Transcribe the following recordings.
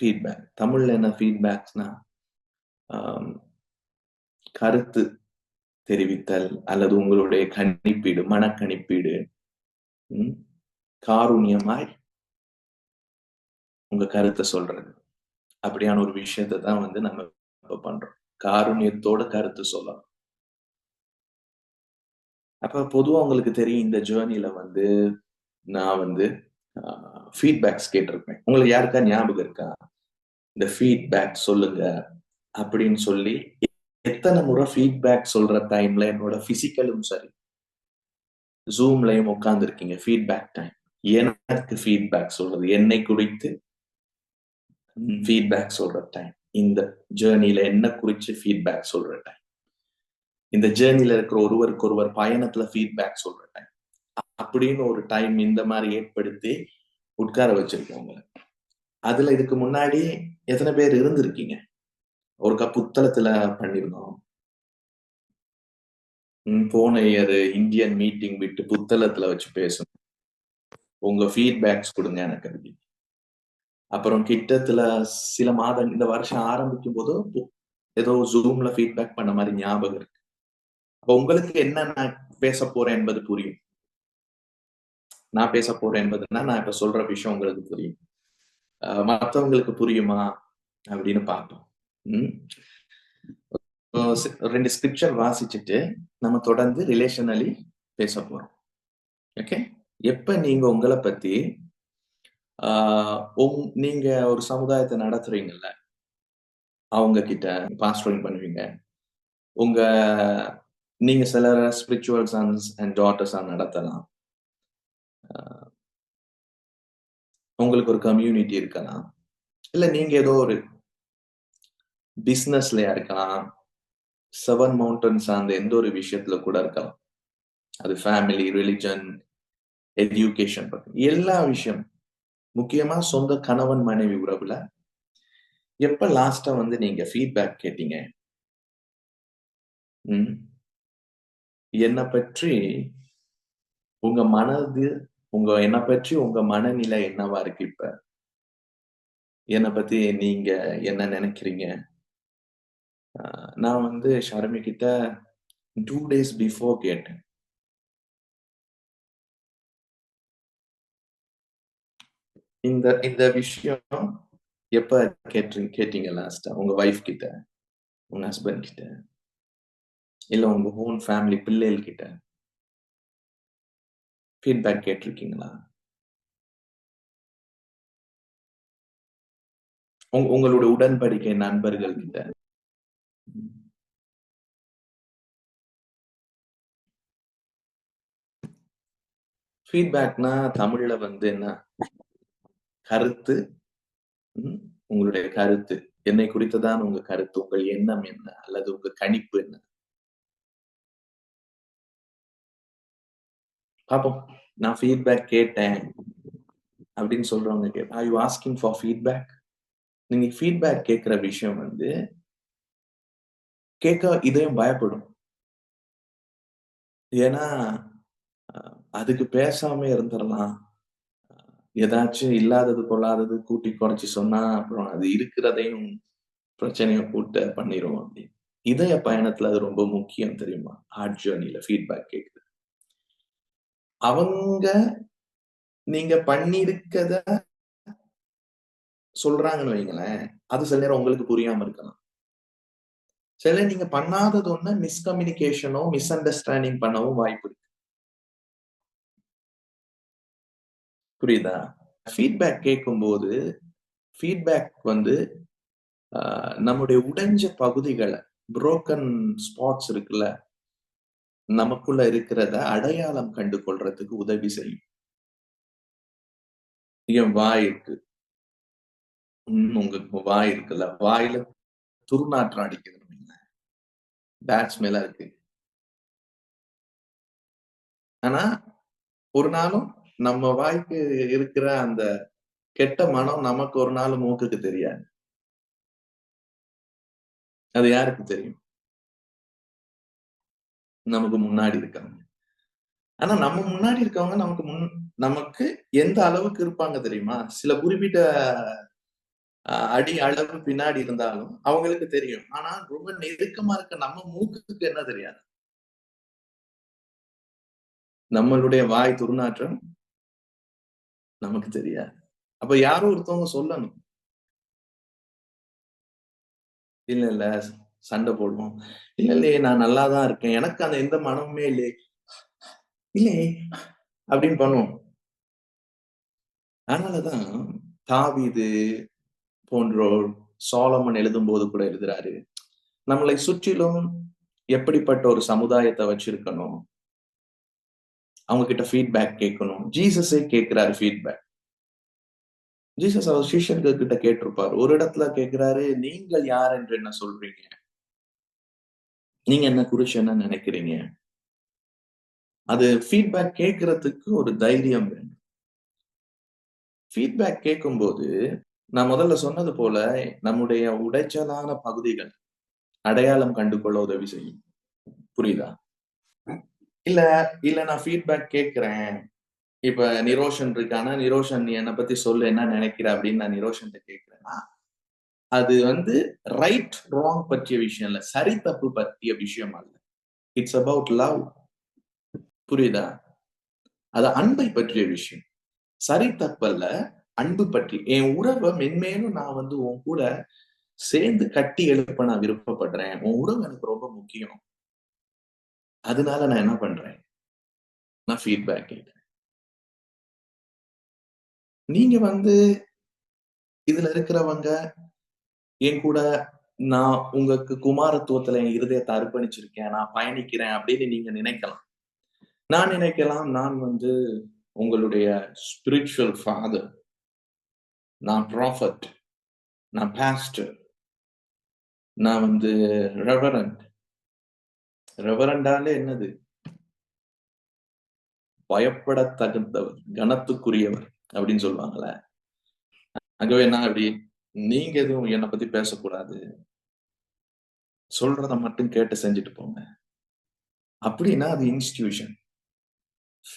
Feedback தமிழ்ல என்ன ஃபீட்பேக்ஸ்னா கருத்து தெரிவித்தல் அல்லது உங்களுடைய கணிப்பீடு மனக்கணிப்பீடு ம், காருண்யமாய் உங்க கருத்தை சொல்றது. அப்படியான ஒரு விஷயத்தை தான் வந்து நம்ம இப்ப பண்றோம். காருண்யத்தோட கருத்து சொல்லலாம் அப்ப பொதுவா உங்களுக்கு தெரியும் இந்த ஜேர்னில வந்து நான் வந்து ஃபீட்பேக்ஸ் கேட்டிருப்பேன். உங்களுக்கு யாருக்கா ஞாபகம் இருக்கா? இந்த ஃபீட்பேக் சொல்லுங்க அப்படின்னு சொல்லி எத்தனை முறை ஃபீட்பேக் சொல்ற டைம்ல என்னோட பிசிக்கலும் சரி ஜூம்லயும் உட்கார்ந்து இருக்கீங்க ஃபீட்பேக் டைம் எனக்கு ஃபீட்பேக் சொல்றது என்னை குறித்து ஃபீட்பேக் சொல்ற டைம் இந்த ஜேர்னில என்ன குறிச்சு ஃபீட்பேக் சொல்ற டைம் இந்த ஜேர்னில இருக்கிற ஒருவருக்கு ஒருவர் பயணத்துல ஃபீட்பேக் சொல்ற டைம் அப்படின்னு ஒரு டைம் இந்த மாதிரி ஏற்படுத்தி உட்கார வச்சிருக்கோங்க அதுல இதுக்கு முன்னாடி எத்தனை பேர் இருந்திருக்கீங்க? ஒரு கப் புத்தளத்துல பண்ணிருந்தோம். போன இயர் இந்தியன் மீட்டிங் விட்டு புத்தளத்துல வச்சு பேசணும் உங்க ஃபீட்பேக்ஸ் கொடுங்க எனக்கு அதுக்கு. அப்புறம் கிட்டத்துல சில மாதம் இந்த வருஷம் ஆரம்பிக்கும் போது ஏதோ ஜூம்ல ஃபீட்பேக் பண்ண மாதிரி ஞாபகம் இருக்கு. அப்ப உங்களுக்கு என்ன நான் பேச போறேன் என்பது புரியும். நான் பேச போறேன் என்பதுன்னா நான் இப்ப சொல்ற விஷயம் உங்களுக்கு புரியும் மற்றவங்களுக்கு புரியுமா அப்படின்னு பார்ப்போம் உம் ரெண்டு ஸ்கிரிப்சர் வாசிச்சுட்டு நம்ம தொடர்ந்து ரிலேஷனலி பேச போறோம். ஓகே எப்ப நீங்க உங்களை பத்தி ஆஹ் உங்- நீங்க ஒரு சமுதாயத்தை நடத்துறீங்கல்ல அவங்க கிட்ட பாஸ்டரிங் பண்ணுவீங்க. உங்க நீங்க சில ஸ்பிரிச்சுவல் சன்ஸ் அண்ட் டாட்டர்ஸா நடத்தலாம். உங்களுக்கு ஒரு கம்யூனிட்டி இருக்கலாம். இல்ல நீங்க ஏதோ ஒரு பிஸ்னஸ்லயா இருக்கலாம். செவன் மவுண்டன் சார்ந்த எந்த ஒரு விஷயத்துல கூட இருக்கலாம். அது ஃபேமிலி ரிலிஜன் எஜுகேஷன் பத்தி. எல்லா விஷயம். முக்கியமா சொந்த கணவன் மனைவி உறவுல எப்ப லாஸ்டா வந்து நீங்க ஃபீட்பேக் கேட்டீங்க? என்னை பற்றி உங்க மனது உங்க என்னை பற்றி உங்க மனநிலை என்னவா இருக்கு இப்ப? என்னை பத்தி நீங்க என்ன நினைக்கிறீங்க? நான் வந்து ஷர்மி கிட்ட டூ டேஸ் பிஃபோர் கேட்டேன். இந்த இந்த விஷயம் எப்ப கேட்டு கேட்டீங்க லாஸ்டா உங்க வைஃப் கிட்ட? உங்க ஹஸ்பண்ட் கிட்ட? இல்ல உங்க ஹோன் ஃபேமிலி பிள்ளைகள் கிட்ட? ஃபீட்பேக் கேட்டிருக்கீங்களா? உங் உங்களோட உடன்படிக்கை நண்பர்கள் கிட்ட. ஃபீட்பேக்னா தமிழ்ல வந்து என்ன? கருத்து. உங்களுடைய கருத்து. என்னை குறித்ததான் உங்க கருத்து. உங்கள் எண்ணம் என்ன? அல்லது உங்க கணிப்பு என்ன? பார்ப்போம் நான் ஃபீட்பேக் கேட்டேன் அப்படின்னு சொல்றவங்க கேட்பேன் I you asking for feedback நீங்க ஃபீட்பேக் கேட்கிற விஷயம் வந்து கேட்க இதயம் பயப்படும். ஏன்னா அதுக்கு பேசாம இருந்துடலாம். ஏதாச்சும் இல்லாதது கொள்ளாதது கூட்டி குறைச்சி சொன்னா அப்புறம் அது இருக்கிறதையும் பிரச்சனையை கூட்ட பண்ணிரும் அப்படின்னு. இதய பயணத்துல அது ரொம்ப முக்கியம் தெரியுமா? ஹார்ட் ஜேர்னில ஃபீட்பேக் கேட்குது அவங்க நீங்க பண்ணிருக்கத சொல்றாங்கன்னு வைங்களேன் அது சில நேரம் உங்களுக்கு புரியாம இருக்கலாம். சில நீங்க பண்ணாதது ஒண்ணு மிஸ்கம்யூனிகேஷனோ மிஸ் அண்டர்ஸ்டாண்டிங் பண்ணவும் வாய்ப்பு இருக்கு. புரியுதா? ஃபீட்பேக் கேட்கும்போது ஃபீட்பேக் வந்து ஆஹ், நம்முடைய உடைஞ்ச பகுதிகளை புரோக்கன் ஸ்பாட்ஸ் இருக்குல்ல நமக்குள்ள இருக்கிறத அடையாளம் கண்டு கொள்றதுக்கு உதவி செய்யும். என் வாய் இருக்கு. உங்க வாய் இருக்குல்ல. வாயில துர்நாற்றம் அடிக்குது பேட் இருக்கு. ஆனா ஒரு நாளும் நம்ம வாய்க்கு இருக்கிற அந்த கெட்ட மனம் நமக்கு ஒரு நாள் மூக்குக்கு தெரியாது. அது யாருக்கு தெரியும்? நமக்கு முன்னாடி இருக்காங்க ஆனா நம்ம முன்னாடி இருக்கவங்க நமக்கு முன் நமக்கு எந்த அளவுக்கு இருப்பாங்க தெரியுமா? சில குறிப்பிட்ட அடி அளவு பின்னாடி இருந்தாலும் அவங்களுக்கு தெரியும். ஆனா ரொம்ப நெருக்கமா இருக்க நம்ம மூக்குக்கு என்ன தெரியாது. நம்மளுடைய வாய் துர்நாற்றம் நமக்கு தெரியாது. அப்ப யாரோ ஒருத்தவங்க சொல்லணும். இல்ல இல்ல. சண்டை போடுவோம். இல்ல இல்லையே நான் நல்லாதான் இருக்கேன். எனக்கு அந்த எந்த மனமுமே இல்லையே. இல்லையே. அப்படின்னு பண்ணுவோம். அதனாலதான் தாவிது போன்றோர் சோலமன் எழுதும் போது கூட எழுதுறாரு நம்மளை சுற்றிலும் எப்படிப்பட்ட ஒரு சமுதாயத்தை வச்சிருக்கணும்? அவங்க கிட்ட ஃபீட்பேக் கேட்கணும். ஜீசஸே கேட்கிறாரு ஃபீட்பேக் ஜீசஸ் அவர் சிஷ்யர்கள் கிட்ட கேட்டிருப்பார். ஒரு இடத்துல கேட்கிறாரு நீங்கள் யார் என்று என்ன சொல்றீங்க? நீங்க என்ன குறிச்சு என்ன நினைக்கிறீங்க? அது ஃபீட்பேக் கேட்கறதுக்கு ஒரு தைரியம் வேணும். ஃபீட்பேக் கேட்கும்போது நான் முதல்ல சொன்னது போல நம்முடைய உடைச்சலான பகுதிகள் அடையாளம் கண்டு கொள்ள உதவி செய்யும். புரியுதா? இல்ல இல்ல நான் ஃபீட்பேக் கேட்கிறேன். இப்ப நிரோஷன் இருக்கானா? நிரோஷன் நீ என்னை பத்தி சொல்லு என்ன நினைக்கிற அப்படின்னு நான் நிரோஷன் கேட்கிறேன்னா அது வந்து ரைட் ராங் பற்றிய விஷயம் இல்ல. சரி தப்பு பற்றிய விஷயம் அல்ல. இட்ஸ் அபவுட் லவ் புரியுதா? அது அன்பை பற்றிய விஷயம். சரி தப்பல்ல அன்பு பற்றி. என் உறவை மென்மேலும் நான் வந்து உன் கூட சேர்ந்து கட்டி எழுப்ப நான் விருப்பப்படுறேன். உன் உறவு எனக்கு ரொம்ப முக்கியம். அதனால நான் என்ன பண்றேன்? நான் ஃபீட்பேக் கேட்கிறேன். நீங்க வந்து இதுல இருக்கிறவங்க என் கூட நான் உங்களுக்கு குமாரத்துவத்துல என் இருதயத்தை அர்ப்பணிச்சிருக்கேன் நான் பயணிக்கிறேன் அப்படின்னு நீங்க நினைக்கலாம். நான் நினைக்கலாம் நான் வந்து உங்களுடைய ஸ்பிரிச்சுவல் ஃபாதர் நான் ப்ராஃபட் நான் பாஸ்டர் நான் வந்து ரெவரண்ட் ரெவரண்டாலே என்னது? பயப்பட தகுந்தவர் கனத்துக்குரியவர் அப்படின்னு சொல்லுவாங்களே ஆகவே நான் அப்படி நீங்க எதுவும் என்னை பத்தி பேசக்கூடாது. சொல்றத மட்டும் கேட்டு செஞ்சுட்டு போங்க. அப்படின்னா அது இன்ஸ்டிடியூஷன்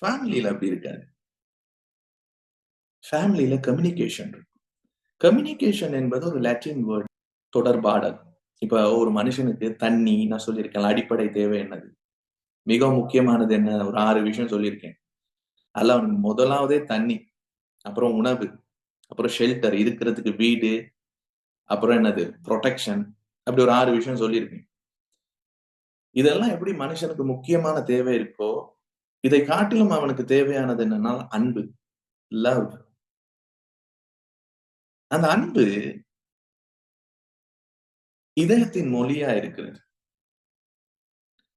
ஃபேமிலியில அப்படி இருக்காது. ஃபேமிலியில கம்யூனிகேஷன் இருக்கும். கம்யூனிகேஷன் என்பது ஒரு லாட்டின் வேர்ட் தொடர்பாடல். இப்ப ஒரு மனுஷனுக்கு தண்ணி நான் சொல்லியிருக்கேன் அடிப்படை தேவை என்னது? மிக முக்கியமானது என்ன? ஒரு ஆறு விஷயம் சொல்லியிருக்கேன். அதெல்லாம் முதலாவதே தண்ணி அப்புறம் உணவு. அப்புறம் ஷெல்டர் இருக்கிறதுக்கு வீடு அப்புறம் என்னது? ப்ரொடெக்ஷன் அப்படி ஒரு ஆறு விஷயம் சொல்லியிருக்கேன் இதெல்லாம் எப்படி மனுஷனுக்கு முக்கியமான தேவை இருக்கோ இதை காட்டிலும் அவனுக்கு தேவையானது என்னன்னா அன்பு லவ் அந்த அன்பு இதயத்தின் மொழியா இருக்கிறது.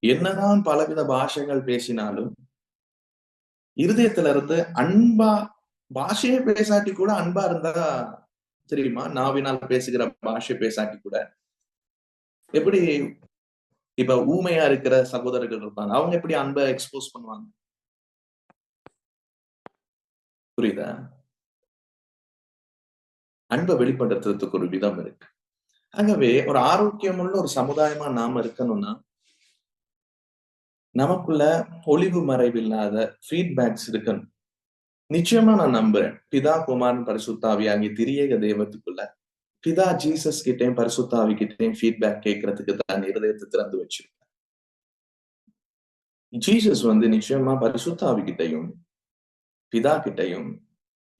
என்னதான் பலவித பாஷைகள் பேசினாலும் இருதயத்துல இருந்து அன்பா பாஷையே பேசாட்டி கூட அன்பா இருந்தா தெரியுமா? நாவினால் பேசுகிற பாஷை பேசாட்டி கூட. எப்படி இப்ப ஊமையா இருக்கிற சகோதரர்கள் இருப்பாங்க. அவங்க எப்படி அன்பை எக்ஸ்போஸ் பண்ணுவாங்க? புரியுதா? அன்பை வெளிப்படுத்துறதுக்கு ஒரு விதம் இருக்கு. ஆகவே ஒரு ஆரோக்கியமுள்ள ஒரு சமுதாயமா நாம இருக்கணும்னா நமக்குள்ள ஒளிவு மறைவில்லாத ஃபீட்பேக்ஸ் இருக்கணும். நிச்சயமா நான் நம்புறேன். பிதா குமாரன் பரிசுத்தாவி அங்கே திரியேக தெய்வத்துக்குள்ள பிதா ஜீசஸ் கிட்டேயும் பரிசுத்தாவி கிட்டேயும் ஃபீட்பேக் கேட்கறதுக்கு தான் இருதயத்தை திறந்து வச்சிருக்கேன் ஜீசஸ் வந்து நிச்சயமா பரிசுத்தாவி கிட்டையும் பிதா கிட்டையும்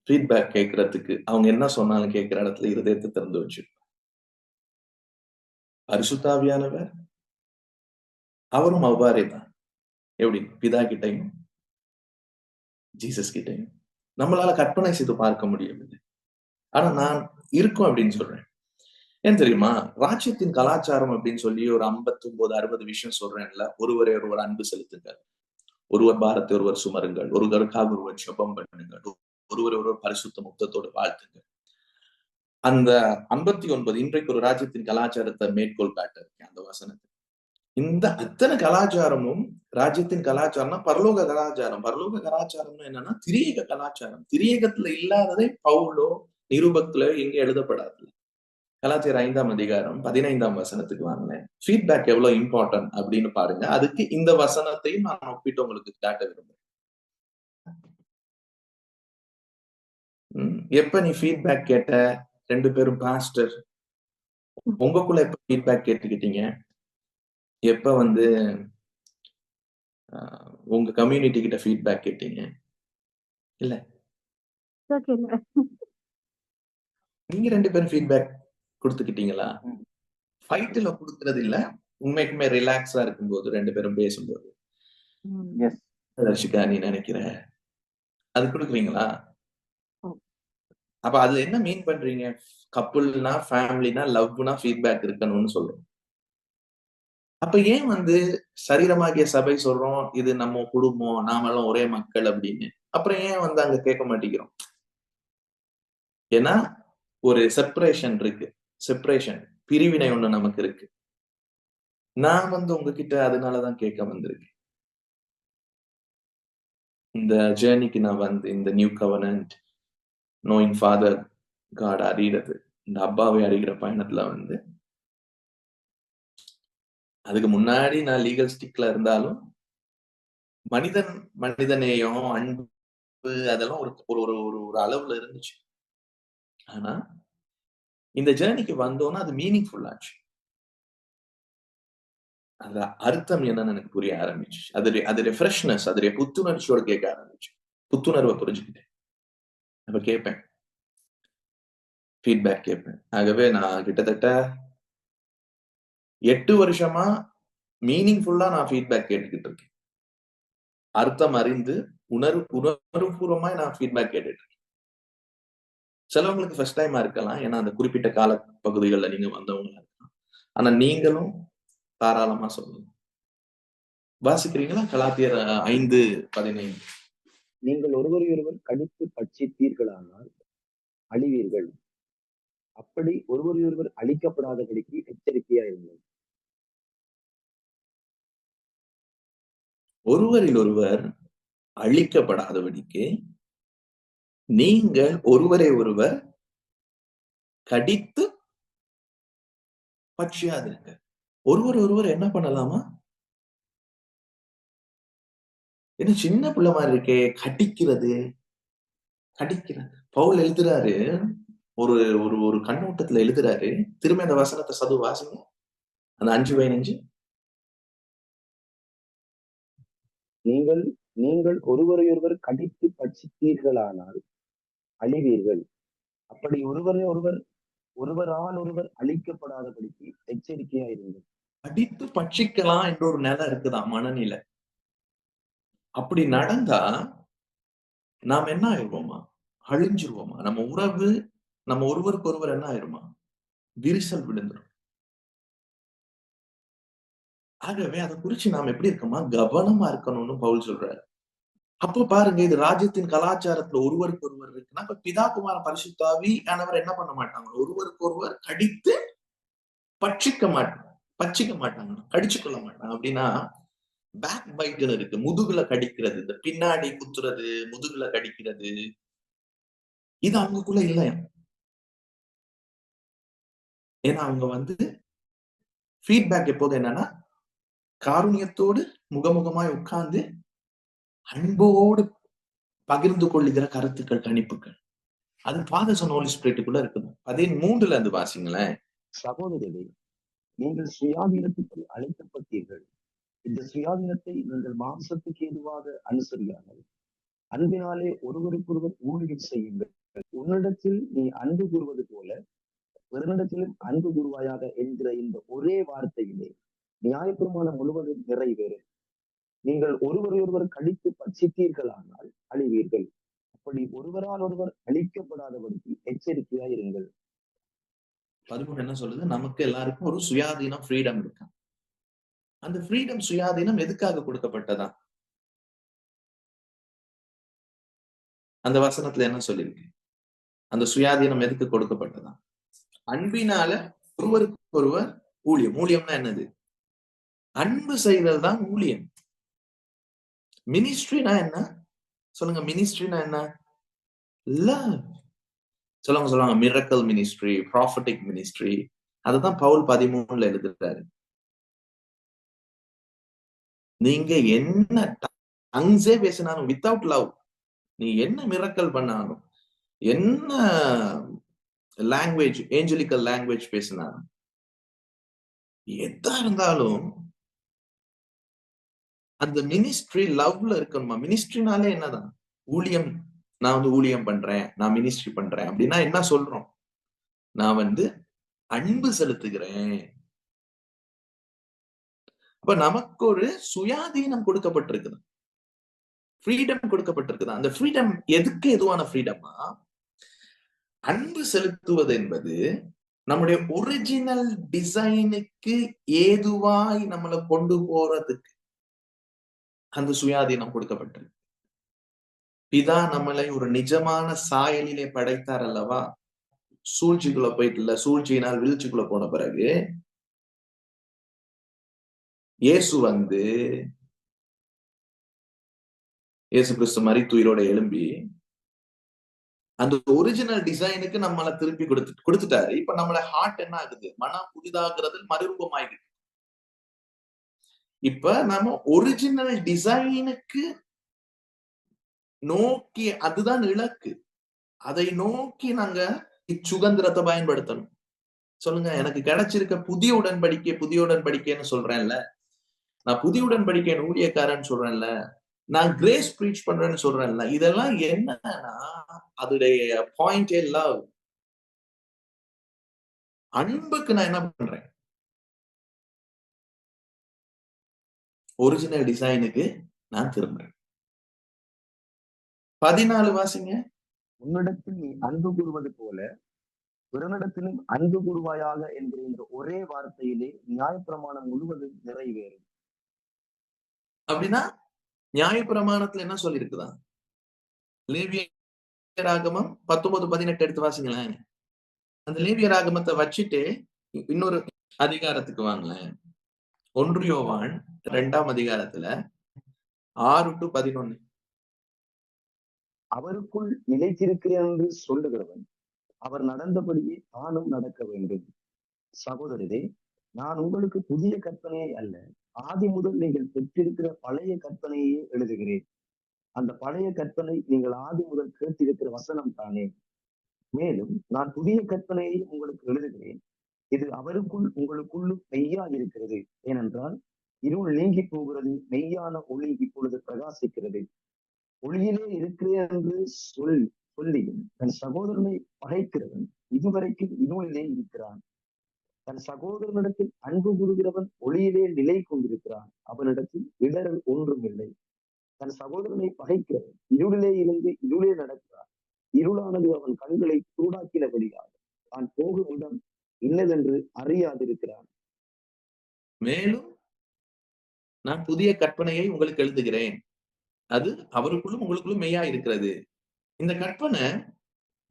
ஃபீட்பேக் கேட்கறதுக்கு அவங்க என்ன சொன்னாலும் கேட்கிற இடத்துல இருதயத்தை திறந்து வச்சிருப்பார். பரிசுத்தாவியானவர் அவரும் அவ்வாறே தான் எப்படி? பிதா கிட்டையும் ஜீசஸ் கிட்டையும். நம்மளால கற்பனை செய்து பார்க்க முடியவில்லை ஆனா நான் இருக்கும் அப்படின்னு சொல்றேன். ஏன் தெரியுமா? ராஜ்யத்தின் கலாச்சாரம் அப்படின்னு சொல்லி ஒரு ஐம்பத்தி ஒன்பது அறுபது விஷயம் சொல்றேன்ல ஒருவரை ஒருவர் அன்பு செலுத்துங்கள். ஒருவர் பாரத்தை ஒருவர் சுமருங்கள். ஒருவருக்காக ஒருவர் ஜெபம் பண்ணுங்கள். ஒருவர் ஒருவர் பரிசுத்த முக்தத்தோடு வாழ்த்துங்கள். அந்த ஐம்பத்தி ஒன்பது இன்றைக்கு ஒரு ராஜ்யத்தின் கலாச்சாரத்தை மேற்கோள் காட்ட இருக்கேன் அந்த வசனத்தை. இந்த அத்தனை கலாச்சாரமும் ராஜ்யத்தின் கலாச்சாரம்னா பரலோக கலாச்சாரம். பரலோக கலாச்சாரம்னா என்னன்னா திரியேக கலாச்சாரம். திரியேகத்துல இல்லாததை பவுலோ நிருபத்துல எங்க எழுதப்படாது. கலாச்சார ஐந்தாம் அதிகாரம் பதினைந்தாம் வசனத்துக்கு வாங்கினேன் ஃபீட்பேக் எவ்வளவு இம்பார்ட்டன்ட் அப்படின்னு பாருங்க. அதுக்கு இந்த வசனத்தையும் நான் ஒப்பிட்டு உங்களுக்கு காட்ட விரும்புறேன். எப்ப நீ ஃபீட்பேக் கேட்ட? ரெண்டு பேரும் பாஸ்டர் உங்களுக்குள்ள எப்ப ஃபீட்பேக் கேட்டுக்கிட்டீங்க? எப்ப வந்து உங்க கம்யூனிட்டி கிட்ட ஃபீட்பேக் கேட்டீங்க? ஓகே நீங்க ரெண்டு பேரும் ஃபீட்பேக் கொடுத்துக்கிட்டீங்களா? ம். ஃபைட்டுல கொடுக்கறது இல்ல. உண்மைக்குமே ரிலாக்ஸா இருக்கும்போது ரெண்டு பேரும் பேசும்போது. எஸ் தர்ஷிகா நீ நினைக்கிற? அது கொடுக்குறீங்களா. அப்ப அதுல என்ன மீன் பண்றீங்க? கப்புள்னா ஃபேமிலினா லவ்னா ஃபீட்பேக் இருக்கணும்னு சொல்றோம் அப்ப ஏன் வந்து சரீரமாகிய சபை சொல்றோம்? இது நம்ம குடும்பம் நாமெல்லாம் ஒரே மக்கள் அப்படின்னு. அப்புறம் ஏன் வந்து அங்க கேட்க மாட்டேங்கிறோம்? ஏன்னா ஒரு செப்பரேஷன் இருக்கு. செப்பரேஷன் பிரிவினை ஒண்ணு நமக்கு இருக்கு. நான் வந்து உங்ககிட்ட அதனாலதான் கேட்க வந்திருக்கேன். இந்த ஜேர்னிக்கு நான் வந்து இந்த new covenant knowing father God அறிகிறது இந்த அப்பாவை அறிகிற பயணத்துல வந்து அதுக்கு முன்னாடி நான் லீகல் ஸ்டிக்ல இருந்தாலும் மனிதன் மனிதநேயம் அன்பு அதெல்லாம் ஒரு ஒரு ஒரு ஒரு ஒரு அளவுல இருந்துச்சு. ஆனா இந்த ஜேர்னிக்கு வந்தோம்னா அது மீனிங்ஃபுல் ஆச்சு. அந்த அர்த்தம் என்னன்னு எனக்கு புரிய ஆரம்பிச்சு அது அது ஃப்ரெஷ்னஸ் அதோடைய புத்துணர்ச்சியோட கேட்க ஆரம்பிச்சு. புத்துணர்வை புரிஞ்சுக்கிட்டேன். அப்ப கேட்பேன். ஃபீட்பேக் கேட்பேன். ஆகவே நான் கிட்டத்தட்ட எட்டு வருஷமா மீனிங்ஃபுல்லா நான் ஃபீட்பேக் கேட்டுக்கிட்டு இருக்கேன் அர்த்தம் அறிந்து உணர்வு உணர்வுபூர்வமா நான் ஃபீட்பேக் கேட்டுட்டு இருக்கேன் சிலவங்களுக்கு ஃபர்ஸ்ட் டைமா இருக்கலாம். ஏன்னா அந்த குறிப்பிட்ட கால பகுதிகளில் நீங்க வந்தவங்களா இருக்கலாம். ஆனா நீங்களும் தாராளமா சொல்லணும் வாசிக்கிறீங்களா? கலாத்தியர் ஐந்து பதினைந்து. நீங்கள் ஒருவரையொருவர் கடித்து பட்சித்தீர்களானால் அழிவீர்கள். அப்படி ஒருவரையொருவர் அழிக்கப்படாதபடிக்கு எச்சரிக்கையா இருந்தது ஒருவரில் ஒருவர் அழிக்கப்படாதபடிக்கு நீங்கள் ஒருவரை ஒருவர் கடித்து பட்சியாதிருங்க. ஒருவர் ஒருவர் என்ன பண்ணலாமா? என்ன சின்ன பிள்ளை மாதிரி இருக்கே கடிக்கிறது. கடிக்கிறது. பவுல் எழுதுறாரு ஒரு ஒரு ஒரு கண்ணோட்டத்துல எழுதுறாரு. திரும்ப அந்த வசனத்தை சது வாசிங்க அந்த அஞ்சு பதினஞ்சு நீங்கள் நீங்கள் ஒருவரையொருவர் கடித்து பட்சித்தீர்களானால் அழிவீர்கள். அப்படி ஒருவரை ஒருவர் ஒருவரால் ஒருவர் அழிக்கப்படாதபடிக்கு எச்சரிக்கையா இருங்கள். அடித்து பட்சிக்கலாம் என்ற ஒரு நிலை இருக்குதா மனநிலை? அப்படி நடந்தா நாம் என்ன ஆயிடுவோமா? அழிஞ்சிருவோமா? நம்ம உறவு நம்ம ஒருவருக்கு ஒருவர் என்ன ஆயிருமா? விரிசல் விழுந்துரும். ஆகவே அதை குறிச்சு நாம் எப்படி இருக்கோமா? கவனமா இருக்கணும்னு பவுல் சொல்றாரு. அப்ப பாருங்க இது ராஜ்யத்தின் கலாச்சாரத்துல ஒருவருக்கு ஒருவர் இருக்குன்னா இப்ப பிதா குமார பரிசுத்தாவி ஆனவர் என்ன பண்ண மாட்டாங்க? ஒருவருக்கு ஒருவர் கடித்து பட்சிக்க மாட்டாங்க. பட்சிக்க மாட்டாங்க. கடிச்சு கொள்ள மாட்டாங்க. அப்படின்னா பேக் பைட்னு இருக்கு. முதுகுல கடிக்கிறது. இந்த பின்னாடி குத்துறது முதுகுல கடிக்கிறது. இது அவங்களுக்குள்ள இல்லையா ஏன்னா அவங்க வந்து ஃபீட்பேக் எப்போது என்னன்னா காருணியத்தோடு முகமுகமாய் உட்கார்ந்து அன்போடு பகிர்ந்து கொள்ளுகிற கருத்துக்கள் கணிப்புகள். அது பாதசன் ஹோலி ஸ்பிரிட்டுக்குள்ள இருக்குது பதிமூன்றுல இருந்து வாசிங்களேன். சகோதரரே நீங்கள் சுயாதீனத்துக்கு அழைக்கப்பட்டீர்கள். இந்த சுயாதீனத்தை நீங்கள் மாம்சத்துக்கு எதுவாக அனுசரியாமல் அன்பினாலே ஒருவருக்கொருவர் ஊழியம் செய்யுங்கள். உன்னிடத்தில் நீ அன்பு கூறுவது போல பிறனிடத்திலும் அன்பு கூறுவாயாக என்கிற இந்த ஒரே வார்த்தையிலே நியாயப்பிரமாணம் முழுவதும் நிறைவேறும் நீங்கள் ஒருவரையொருவர் கழித்து பட்சித்தீர்களானால் அழிவீர்கள். அப்படி ஒருவரால் ஒருவர் அழிக்கப்படாதபடிக்கு எச்சரிக்கையா இருங்கள். பதிமூணு என்ன சொல்றது நமக்கு எல்லாருக்கும் ஒரு சுயாதீனம் ஃப்ரீடம் இருக்கு? அந்த ஃப்ரீடம் சுயாதீனம் எதுக்காக கொடுக்கப்பட்டதா? அந்த வசனத்துல என்ன சொல்லியிருக்கு? அந்த சுயாதீனம் எதுக்கு கொடுக்கப்பட்டதா? அன்பினால ஒருவருக்கு ஒருவர் ஊழியம். ஊழியம்னா என்னது? அன்பு செய்தல் தான் ஊழியம் மினிஸ்ட்ரினா என்ன? சொல்லுங்க மினிஸ்ட்ரினா என்ன? லவ் சொல்லுவாங்க சொல்லுவாங்க மிரக்கல் மினிஸ்ட்ரி ப்ராஃபிட்டிக் மினிஸ்ட்ரி அதுதான் பவுல் பதிமூணுல எழுதுறாரு. நீங்க என்ன டங்ஸே பேசினாலும் வித்தவுட் லவ் நீ என்ன மிரக்கல் பண்ணாலும் என்ன லாங்குவேஜ் ஏஞ்சலிக்கல் லாங்குவேஜ் பேசினாலும் எதா இருந்தாலும் அந்த மினிஸ்ட்ரி லவ்ல இருக்கணுமா? மினிஸ்ட்ரினாலே என்னதான்? ஊழியம் நான் வந்து ஊழியம் பண்றேன் நான் மினிஸ்ட்ரி பண்றேன் அப்படின்னா என்ன சொல்றோம்? நான் வந்து அன்பு செலுத்துகிறேன். அப்ப நமக்கு ஒரு சுயாதீனம் கொடுக்கப்பட்டிருக்குது. ஃப்ரீடம் கொடுக்கப்பட்டிருக்குது. அந்த ஃப்ரீடம் எதுக்கு எதுவான ஃப்ரீடமா அன்பு செலுத்துவது என்பது நம்முடைய ஒரிஜினல் டிசைனுக்கு ஏதுவாய் நம்மளை கொண்டு போறதுக்கு அந்த சுயாதீனம் கொடுக்கப்பட்டிருக்கு. பிதா நம்மளை ஒரு நிஜமான சாயலிலே படைத்தார் அல்லவா? சூழ்ச்சிக்குள்ள போயிட்டு இல்ல சூழ்ச்சியினால் வீழ்ச்சிக்குள்ள போன பிறகு இயேசு வந்து இயேசு கிறிஸ்து மரித்துயிரோட எழும்பி அந்த ஒரிஜினல் டிசைனுக்கு நம்மளை திருப்பி கொடுத்து கொடுத்துட்டாரு. இப்ப நம்மள ஹார்ட் என்ன ஆகுது? மனம் புதிதாகிறது மறுரூபமாயிடுது இப்ப நம்ம ஒரிஜினல் டிசைனுக்கு நோக்கி அதுதான் இலக்கு. அதை நோக்கி நாங்க இச்சுதந்திரத்தை பயன்படுத்தணும். சொல்லுங்க எனக்கு கிடைச்சிருக்க புதிய உடன்படிக்கை புதிய உடன்படிக்கைன்னு சொல்றேன்ல. நான் புதிய உடன்படிக்கை ஊழியக்காரன் சொல்றேன்ல. நான் கிரேஸ் ப்ரீச் பண்றேன்னு சொல்றேன்ல. இதெல்லாம் என்னன்னா அதோடைய பாயிண்ட் லவ் அன்புக்கு நான் என்ன பண்றேன்? ஒரிஜினல் டிசைனுக்கு நான் திரும்புறேன். பதினாலு வாசிங்க. உன்னிடத்தில் நீ அன்பு கூறுவது போல பிறனிடத்திலும் அன்பு கூறுவாயாக என்கிற இந்த ஒரே வார்த்தையிலே நியாயப்பிரமாணம் முழுவதும் நிறைவேறும். அப்படின்னா நியாயப்பிரமாணத்துல என்ன சொல்லியிருக்குதா லேவியராகமம் பத்தொன்பது பதினெட்டு எடுத்து வாசிங்களேன். அந்த லேவியராகமத்தை வச்சுட்டு இன்னொரு அதிகாரத்துக்கு வாங்களேன். ஒன்றியோவான் இரண்டாம் அதிகாரத்துல ஆறு டு பதினொன்னு. அவருக்குள் நிலைத்திருக்கிறேன் என்று சொல்லுகிறவன் அவர் நடந்தபடியே தானும் நடக்க வேண்டும். சகோதரரே நான் உங்களுக்கு புதிய கற்பனையை அல்ல ஆதி முதல் நீங்கள் பெற்றிருக்கிற பழைய கற்பனையே எழுதுகிறேன். அந்த பழைய கற்பனை நீங்கள் ஆதி முதல் கேட்டிருக்கிற வசனம் தானே. மேலும் நான் புதிய கற்பனையை உங்களுக்கு எழுதுகிறேன். இது அவருக்குள் உங்களுக்குள்ளும் மெய்யா இருக்கிறது. ஏனென்றால் இருள் நீங்கி போகிறது மெய்யான ஒளி இப்பொழுது பிரகாசிக்கிறது. ஒளியிலே இருக்கிறேன் என்று சொல் சொல்லியும் தன் சகோதரனை பகைக்கிறவன் இதுவரைக்கும் இருளிலே இருக்கிறான். தன் சகோதரனிடத்தில் அன்பு கூறுகிறவன் ஒளியிலே நிலை கொண்டிருக்கிறான். அவனிடத்தில் இடரல் ஒன்றும் இல்லை தன் சகோதரனை பகைக்கிறவன் இருளிலே இருந்து இருளே நடக்கிறான். இருளானது அவன் கண்களை சூடாக்கினபடியாக தான் போகும் இடம் இன்னதென்று அறியாதிருக்கிறான் மேலும் நான் புதிய கற்பனையை உங்களுக்கு எழுதுகிறேன். அது அவருக்குள்ளும் உங்களுக்குள்ளும் மெய்யா இருக்கிறது. இந்த கற்பனை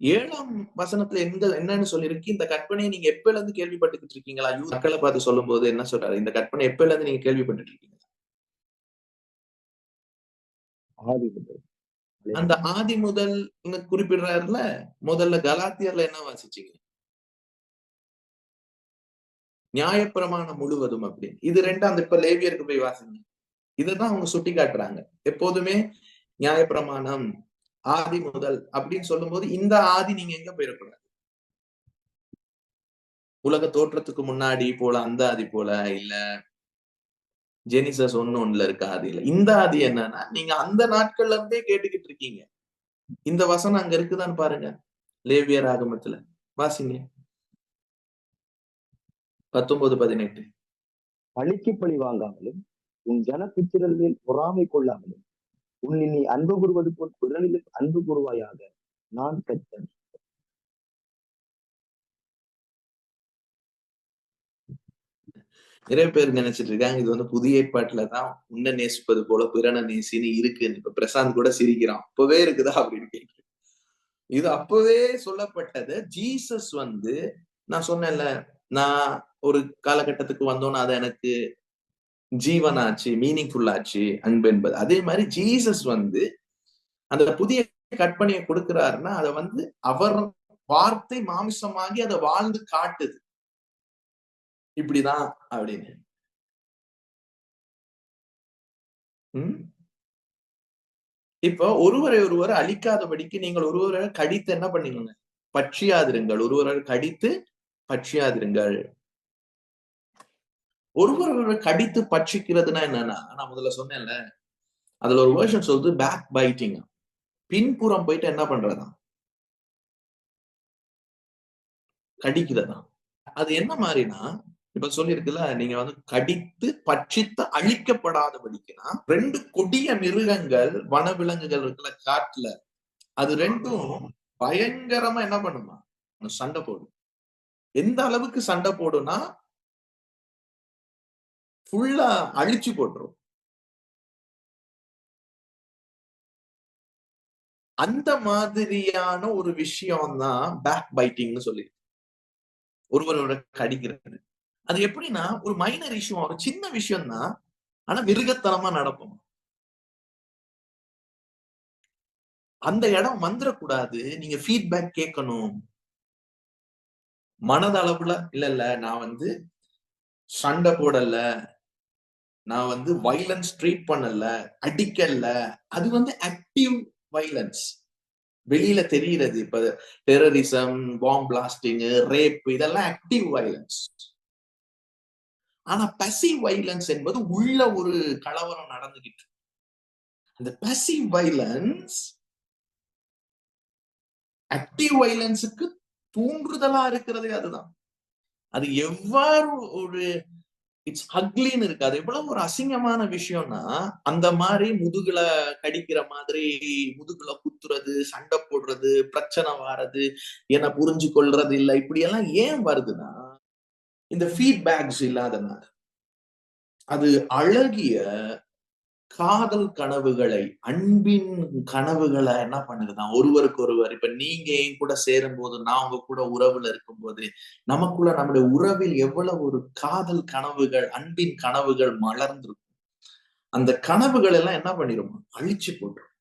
ஏழாம் வசனத்துல எங்க என்னன்னு சொல்லியிருக்கு இந்த கற்பனையை நீங்க எப்பல இருந்து கேள்விப்பட்டுக்கிட்டு இருக்கீங்களா? யூ மக்களை பார்த்து சொல்லும் போது என்ன சொல்றாரு? இந்த கற்பனை எப்பல இருந்து நீங்க கேள்விப்பட்டுட்டு இருக்கீங்க? ஆதி முதல். அந்த ஆதி முதல் குறிப்பிடுறாருல? முதல்ல கலாத்தியர்ல என்ன வாசிச்சீங்க? நியாயப்பிரமாணம் முழுவதும் அப்படின்னு. இது ரெண்டும் அந்த இப்ப லேவியருக்கு போய் வாசிங்க. இதைதான் அவங்க சுட்டி காட்டுறாங்க எப்போதுமே நியாயப்பிரமாணம் ஆதி முதல் அப்படின்னு சொல்லும் போது இந்த ஆதி நீங்க எங்க போயிடக்கூடாது? உலக தோற்றத்துக்கு முன்னாடி போல அந்த ஆதி போல இல்ல. ஜெனிசஸ் ஒண்ணு ஒண்ணுல இருக்க ஆதி இல்ல. இந்த ஆதி என்னன்னா நீங்க அந்த நாட்கள்ல இருந்தே கேட்டுக்கிட்டு இருக்கீங்க. இந்த வசனம் அங்க இருக்குதான்னு பாருங்க. லேவியர் ஆகமத்துல. வாசிங்க. பத்தொன்பது பதினெட்டு. பழிக்கு பழி வாங்காமலும் உன் ஜனபித்திரர்களில் பொறாமை கொள்ளாமலும் உன்னை நீ அன்பு கூறுவது போல் பிறனிலும் அன்பு கூறுவாயாக நான் கத்தன். நிறைய பேர் நினைச்சிட்டு இருக்காங்க இது வந்து புதிய ஏற்பாட்டுல தான் உன்னை நேசிப்பது போல பிறனை நேசின்னு இருக்குன்னு இப்ப பிரசாந்த் கூட சிரிக்கிறான் அப்பவே இருக்குதா? அப்படின்னு கேட்டு இது அப்பவே சொல்லப்பட்டது. ஜீசஸ் வந்து நான் சொன்னேன்ல நான் ஒரு காலகட்டத்துக்கு வந்தோன்னா அது எனக்கு ஜீவன் ஆச்சு மீனிங்ஃபுல் ஆச்சு அன்பு என்பது அதே மாதிரி ஜீசஸ் வந்து அந்த புதிய கற்பனையை கொடுக்கிறாருன்னா அதை வந்து அவர் வார்த்தை மாமிசமாகி அதை வாழ்ந்து காட்டுது. இப்படிதான் அப்படின்னு. உம் இப்போ ஒருவரை ஒருவர் அழிக்காதபடிக்கு நீங்கள் ஒருவரை கடித்து என்ன பண்ணீங்க பட்சியாதிருங்கள். ஒருவரை கடித்து பட்சியாதிருங்கள். ஒருவர் கடித்து பட்சிக்கிறதுனா என்னன்னா நான் முதல்ல சொன்னேன்ல அதுல ஒரு வேர்ஷன் சொல்லுது பேக் பைட்டிங் பின்புறம் போயிட்டு என்ன பண்றதா கடிக்கிறதா அது என்ன மாதிரினா இப்ப சொல்லியிருக்குல்ல நீங்க வந்து கடித்து பட்சித்து அழிக்கப்படாதபடிக்குன்னா ரெண்டு கொடிய மிருகங்கள் வனவிலங்குகள் இருக்குல்ல காட்டுல அது ரெண்டும் பயங்கரமா என்ன பண்ணுமா? சண்டை போடும். எந்த அளவுக்கு சண்டை போடும்னா ஃபுல்லா அழிச்சு போட்டுரும். அந்த மாதிரியான ஒரு விஷயம் தான் பேக் பைட்டிங்னு சொல்லி ஒருவரோட கடிக்கிறது. அது எப்படின்னா ஒரு மைனர் இஷ்யூ ஒரு சின்ன விஷயம் தான் ஆனா மிருகத்தனமா நடக்கும். அந்த இடம் வந்துடக்கூடாது நீங்க ஃபீட்பேக் கேட்கணும். மனதளவுல இல்ல இல்ல நான் வந்து சண்டை போடல. நான் வந்து வைலன்ஸ் ட்ரீட் பண்ணல அடிக்கல. அது வந்து ஆக்டிவ் வைலன்ஸ் வெளியில தெரிகிறது. இப்ப டெரரிசம் பாம் பிளாஸ்டிங் ரேப் இதெல்லாம் ஆக்டிவ் வைலன்ஸ் ஆனா பசிவ் வைலன்ஸ் என்பது உள்ள ஒரு கலவரம் நடந்துகிட்டு அந்த பசிவ் வைலன்ஸ் ஆக்டிவ் வைலன்ஸுக்கு தூண்டுதலா இருக்கிறதே அதுதான். அது எவ்வாறு ஒரு இட்ஸ் ஹக்லின்னு இருக்காது. எவ்வளவு ஒரு அசிங்கமான விஷயம்னா அந்த மாதிரி முதுகுல கடிக்கிற மாதிரி முதுகுல குத்துறது சண்டை போடுறது பிரச்சனை வாரது என்ன புரிஞ்சு கொள்றது இல்ல இப்படி எல்லாம் ஏன் வருதுன்னா இந்த ஃபீட்பேக்ஸ் இல்லாதனால. அது அழகிய காதல் கனவுகளை அன்பின் கனவுகளை என்ன பண்ணுதுதான் ஒருவருக்கு ஒருவர் இப்ப நீங்க என் கூட சேரும் போது நான் உங்க கூட உறவுல இருக்கும் போது நமக்குள்ள நம்முடைய உறவில் எவ்வளவு ஒரு காதல் கனவுகள் அன்பின் கனவுகள் மலர்ந்திருக்கும். அந்த கனவுகள் எல்லாம் என்ன பண்ணிரும்? அழிச்சு போட்டுரும்.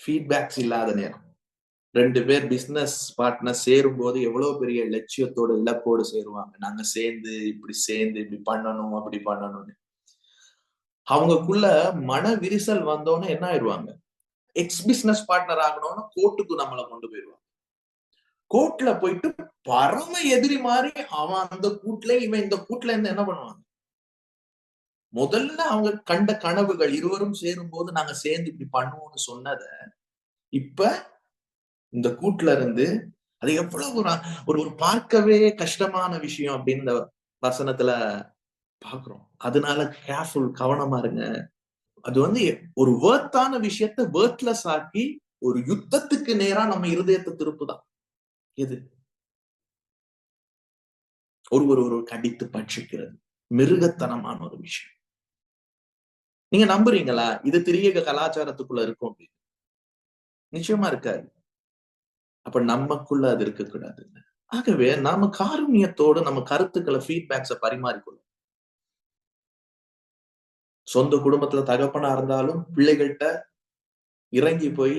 ஃபீட்பேக்ஸ் இல்லாத நேரம். ரெண்டு பேர் பிசினஸ் பார்ட்னர் சேரும் போது எவ்வளவு பெரிய லட்சியத்தோட இலக்கோடு சேருவாங்க. நாங்க சேர்ந்து இப்படி சேர்ந்து இப்படி பண்ணணும் அப்படி பண்ணணும்னு. அவங்கக்குள்ள மன விரிசல் வந்தோன்னு என்ன ஆயிடுவாங்க? எக்ஸ் பிசினஸ் பார்ட்னர் ஆகணும்னு கோர்ட்டுக்கு நம்மளை கொண்டு போயிடுவாங்க. கோர்ட்ல போயிட்டு பரம எதிரி மாதிரி அவன் அந்த கூட்டுல இவன் இந்த கூட்டுல இருந்து என்ன பண்ணுவாங்க? முதல்ல அவங்க கண்ட கனவுகள் இருவரும் சேரும் போது நாங்க சேர்ந்து இப்படி பண்ணுவோம்னு சொன்னத இப்ப இந்த கூட்டுல இருந்து அது எவ்வளவு ஒரு ஒரு பார்க்கவே கஷ்டமான விஷயம் அப்படின்னு இந்த வசனத்துல பாக்குறோம் அதனால கேர்ஃபுல் கவனமா இருங்க. அது வந்து ஒரு வேர்த்தான விஷயத்த வேர்த்லெஸ் ஆக்கி ஒரு யுத்தத்துக்கு நேரா நம்ம இருதயத்தை திருப்புதான். எது? ஒருவர் ஒரு கடித்து பட்சிக்கிறது. மிருகத்தனமான ஒரு விஷயம். நீங்க நம்புறீங்களா? இது தெரிய கலாச்சாரத்துக்குள்ள இருக்கும் அப்படின்னு. நிச்சயமா இருக்காது. அப்ப நமக்குள்ள அது இருக்கக்கூடாது. ஆகவே நாம காருண்யத்தோடு நம்ம கருத்துக்களை ஃபீட்பேக்ஸ பரிமாறிக்கொள்ளும். சொந்த குடும்பத்துல தகப்பனா இருந்தாலும் பிள்ளைகள்கிட்ட இறங்கி போய்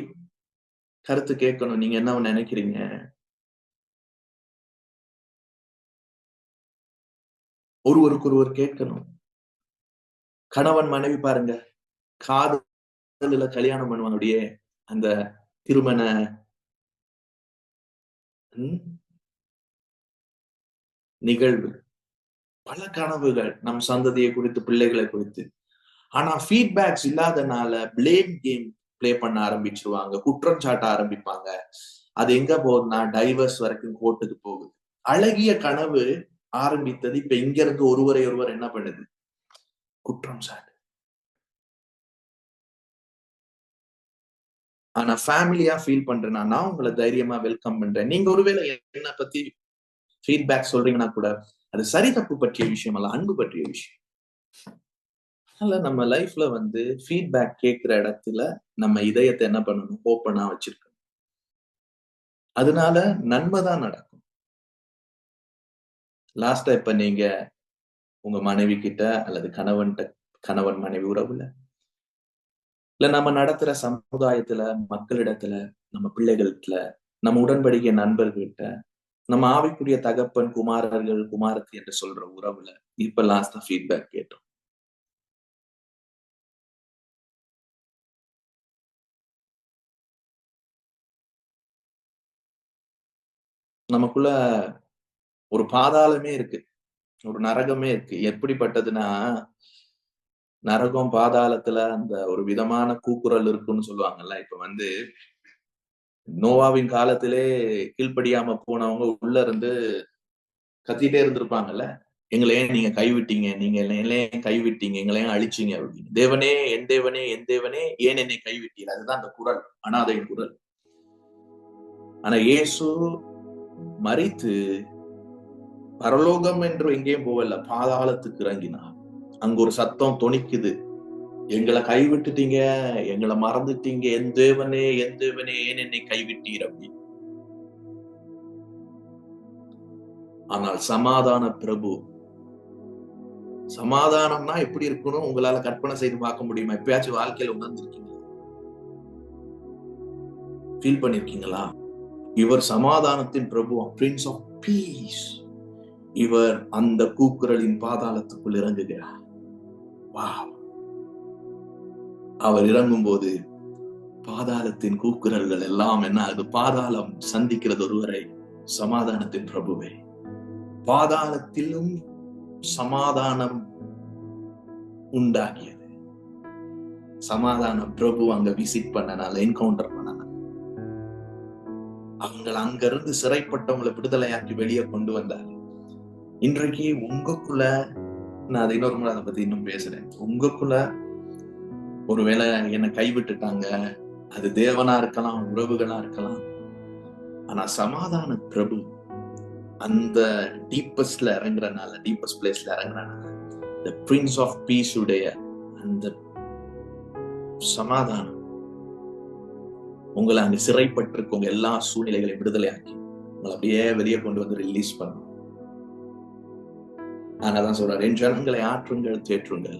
கருத்து கேட்கணும். நீங்க என்ன நினைக்கிறீங்க? ஒருவருக்கு ஒருவர் கேட்கணும். கணவன் மனைவி பாருங்க காதல கல்யாணம் பண்ணுவனுடைய அந்த திருமண நிகழ்வு. பல கனவுகள் நம் சந்ததியை குறித்து பிள்ளைகளை குறித்து. ஆனா ஃபீட்பேக்ஸ் இல்லாதனால பிளேம் கேம் பிளே பண்ண ஆரம்பிச்சிருவாங்க குற்றம் சாட்ட ஆரம்பிப்பாங்க. அது எங்க போகுதுன்னா டைவர்ஸ் வரைக்கும் கோர்ட்டுக்கு போகுது. அழகிய கனவு ஆரம்பித்தது இப்ப இங்க இருந்து ஒருவரை ஒருவர் என்ன பண்ணுது? குற்றம் சாட்டு. ஆனா ஃபேமிலியா ஃபீல் பண்றேன்னா நான் உங்களை தைரியமா வெல்கம் பண்றேன். நீங்க ஒருவேளை என்ன பத்தி ஃபீட்பேக் சொல்றீங்கன்னா கூட அது சரி தப்பு பற்றிய விஷயம் அல்ல அன்பு பற்றிய விஷயம். அதனால நம்ம லைஃப்ல வந்து ஃபீட்பேக் கேட்கிற இடத்துல நம்ம இதயத்தை என்ன பண்ணணும்? ஓப்பனா வச்சிருக்கணும். அதனால நன்மை தான் நடக்கும். லாஸ்டா இப்ப நீங்க உங்க மனைவி கிட்ட அல்லது கணவன்கிட்ட கணவன் மனைவி உறவுல இல்ல நம்ம நடத்துற சமுதாயத்துல மக்களிடத்துல நம்ம பிள்ளைகளுக்குல நம்ம உடன்படிக்கை நண்பர்கள்கிட்ட நம்ம ஆவிக்குரிய தகப்பன் குமாரர்கள் குமாரத்தி என்று சொல்ற உறவுல இப்ப லாஸ்டா ஃபீட்பேக் கேட்டோம். நமக்குள்ள ஒரு பாதாளமே இருக்கு. ஒரு நரகமே இருக்கு. எப்படிப்பட்டதுன்னா நரகம் பாதாளத்துல அந்த ஒரு விதமான கூக்குரல் இருக்குன்னு சொல்லுவாங்கல்ல இப்ப வந்து நோவாவின் காலத்திலே கீழ்ப்படியாம போனவங்க உள்ள இருந்து கத்திட்டே இருந்திருப்பாங்கல்ல எங்களை ஏன் நீங்க கைவிட்டீங்க? நீங்க என்னை ஏன் கைவிட்டீங்க? எங்களை ஏன் அழிச்சீங்க அப்படின்னு. தேவனே என் தேவனே என் தேவனே ஏன் என்னை கைவிட்டீங்க அதுதான் அந்த குரல் அனாதையின் குரல். ஆனா இயேசு மறித்து பரலோகம் என்று எங்கேயும் போவல பாதாளத்துக்கு இறங்கினார். அங்க ஒரு சத்தம் துணிக்குது எங்களை கைவிட்டுட்டீங்க எங்களை மறந்துட்டீங்க. என் தேவனே என் தேவனே ஏன் என்னை கைவிட்டீர் அப்படி? ஆனால் சமாதான பிரபு சமாதானம்னா எப்படி இருக்கணும்? உங்களால கற்பனை செய்து பார்க்க முடியுமா? எப்பயாச்சும் வாழ்க்கையில உணர்ந்திருக்கீங்களா? ஃபீல் பண்ணிருக்கீங்களா? இவர் சமாதானத்தின் பிரபு பிரின்ஸ் ஆஃப் பீஸ் இவர் அந்த கூக்குரலின் பாதாளத்துக்குள் இறங்குகிறார். அவர் இறங்கும் போது பாதாளத்தின் கூக்குரல்கள் எல்லாம் என்ன ஆகுது பாதாளம் சந்திக்கிறது ஒருவரை சமாதானத்தின் பிரபுவை. பாதாளத்திலும் சமாதானம் உண்டாகியது சமாதான பிரபு அங்க விசிட் பண்ணனால என்கவுண்டர் பண்ணனால. அவங்களை அங்கிருந்து சிறைப்பட்டவங்களை விடுதலையாக்கி வெளியே கொண்டு வந்தாரு இன்றைக்கு உங்களுக்குள்ள நான் அதை இன்னொரு முறை அதை பத்தி இன்னும் பேசுறேன். உங்களுக்குள்ள ஒருவேளை என்னை கைவிட்டுட்டாங்க அது தேவனா இருக்கலாம் உறவுகளா இருக்கலாம். ஆனா சமாதான பிரபு அந்த டீப்பஸ்ட்ல இறங்குறனால டீப்பஸ்ட் பிளேஸ்ல இறங்குறனால த பிரின்ஸ் ஆஃப் பீஸ் உடைய அந்த சமாதானம் உங்களை அங்க சிறைப்பட்டிருக்கவங்க எல்லா சூழ்நிலைகளையும் விடுதலையாக்கி உங்களை அப்படியே வெளியே கொண்டு வந்து ரிலீஸ் பண்ணும் அதனால தான் சொல்றேன் என் ஜனங்களை ஆற்றுங்கள் தேற்றுங்கள்.